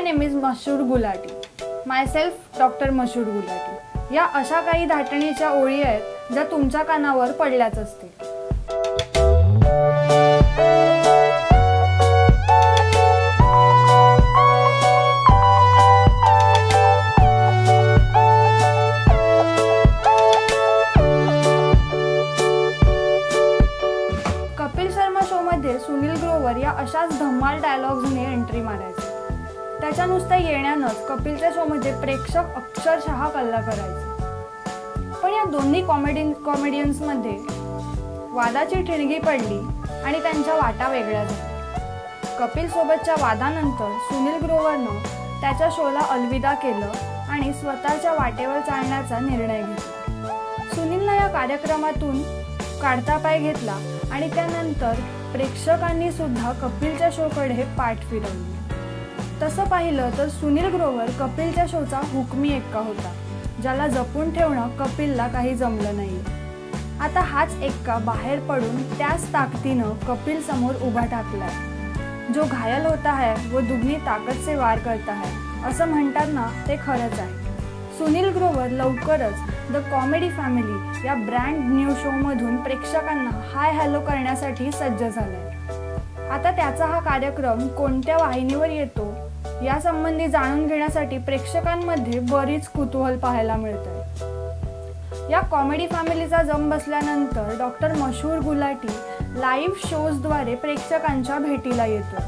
Name is Mashoor Gulati. Myself doctor Mashoor Gulati. या अशा काही धाटणीच्या ओळी आहेत ज्या तुमच्या कानावर पडल्याच असतील. कपिल शर्मा शोमध्ये सुनील ग्रोवर या अशाच धम्माल डायलॉग्सने एंट्री मारायचे. त्याच्या नुसत्या येण्यानंच कपिलच्या शोमध्ये प्रेक्षक अक्षरशः कल्ला करायचे. पण या दोन्ही कॉमेडी कॉमेडियन्समध्ये वादाची ठिणगी पडली आणि त्यांच्या वाटा वेगळ्या झाल्या. कपिलसोबतच्या वादानंतर सुनील ग्रोवरनं त्याच्या शोला अलविदा केलं आणि स्वतःच्या वाटेवर चालण्याचा निर्णय घेतला. सुनीलनं या कार्यक्रमातून काढता पाय घेतला आणि त्यानंतर प्रेक्षकांनी सुद्धा कपिलच्या शोकडे पाठ फिरवली. तसं पाहिलं तर सुनील ग्रोवर कपिलच्या शोचा हुकमी एक्का होता ज्याला जपून ठेवणं कपिलला काही जमलं नाही. आता हाच एक्का बाहेर पडून त्याच ताकदीनं कपिल समोर उभा टाकलाय जो घायल होता है व दुगनी ताकद से वार करता है असं म्हणतात ना ते खरंच आहे. सुनील ग्रोवर लवकरच द कॉमेडी फॅमिली या ब्रँड न्यू शोमधून प्रेक्षकांना हाय हॅलो करण्यासाठी सज्ज झालाय. आता त्याचा हा कार्यक्रम कोणत्या वाहिनीवर येतो यासंबंधी जाणून घेण्यासाठी प्रेक्षकांमध्ये बरीच कुतूहल पाहायला मिळते या कॉमेडी फॅमिलीचा जम बसल्यानंतर डॉक्टर मशहूर गुलाटी लाईव्ह शोजद्वारे प्रेक्षकांच्या भेटीला येतो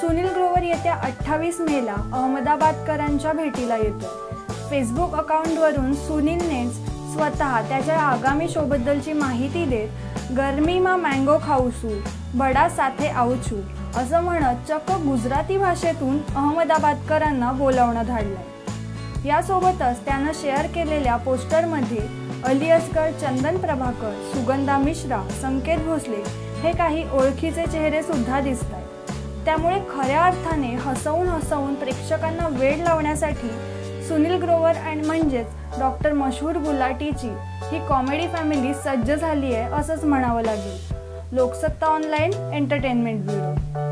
सुनील ग्रोवर येत्या अठ्ठावीस मेला अहमदाबादकरांच्या भेटीला येतो फेसबुक अकाउंटवरून सुनीलनेच स्वतः त्याच्या आगामी शोबद्दलची माहिती देत गर्मी मा मँगो खाऊसू बडा साथे आऊचू असं म्हणत चक्क गुजराती भाषेतून अहमदाबादकरांना बोलावणं धाडलंय यासोबतच त्यानं शेअर केलेल्या पोस्टरमध्ये अली असगर चंदन प्रभाकर सुगंधा मिश्रा संकेत भोसले हे काही ओळखीचे चेहरे सुद्धा दिसत आहेत त्यामुळे खऱ्या अर्थाने हसवून हसवून प्रेक्षकांना वेळ लावण्यासाठी सुनील ग्रोवर अँड म्हणजेच डॉक्टर मशहूर गुलाटीची ही कॉमेडी फॅमिली सज्ज झाली आहे असंच म्हणावं लागेल. Loksatta online entertainment bureau.